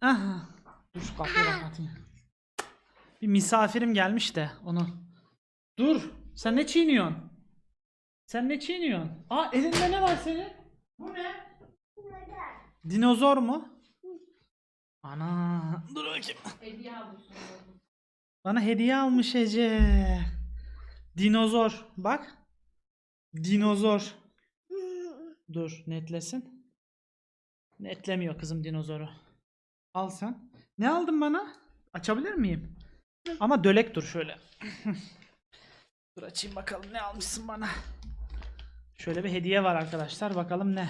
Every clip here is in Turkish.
Aha. Dur şu kapıyı kapatayım. Bir misafirim gelmiş de onu. Dur. Sen ne çiğniyorsun? Sen ne çiğniyorsun? Aa elinde ne var senin? Bu ne? Dinozor mu? Ana. Dur bakayım. Hediye almışsın. Bana hediye almış Ece. Dinozor. Bak. Dinozor. Dur netlesin. Netlemiyor kızım dinozoru. Al sen. Ne aldın bana? Açabilir miyim? Ama dölek dur şöyle. dur açayım bakalım ne almışsın bana. Şöyle bir hediye var arkadaşlar. Bakalım ne?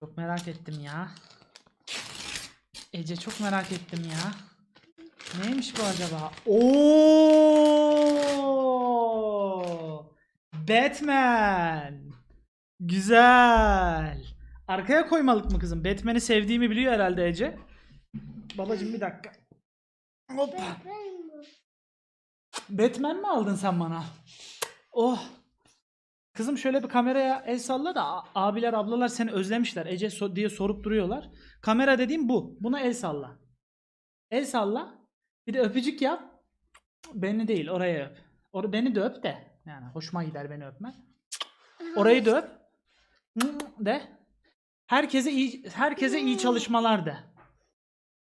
Çok merak ettim ya. Ece çok merak ettim ya. Neymiş bu acaba? Oo! Batman. Güzel. Arkaya koymalık mı kızım? Batman'i sevdiğimi biliyor herhalde Ece. Babacım bir dakika. Hoppa. Batman mi aldın sen bana? Oh. Kızım şöyle bir kameraya el salla da abiler ablalar seni özlemişler. Ece so- diye sorup duruyorlar. Kamera dediğim bu. Buna el salla. El salla. Bir de öpücük yap. Beni değil oraya öp. Or beni de öp de. Yani hoşuma gider beni öpmen. Orayı da öp. De. Herkese iyi herkese iyi çalışmalar de.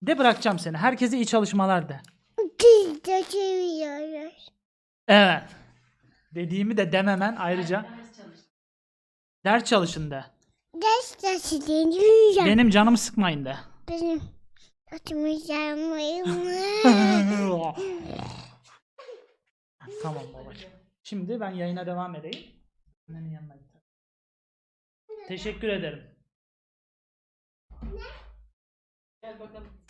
De bırakacağım seni. Herkese iyi çalışmalar de. Biz de seviyoruz. Evet. Dediğimi de dememen ayrıca Ders çalış. ders çalışın de. Ders yiyeceğim. Benim canımı sıkmayın de. Benim tamam babacığım. Şimdi ben yayına devam edeyim. Annenin yanına gidelim. Teşekkür ederim. Gel bakalım.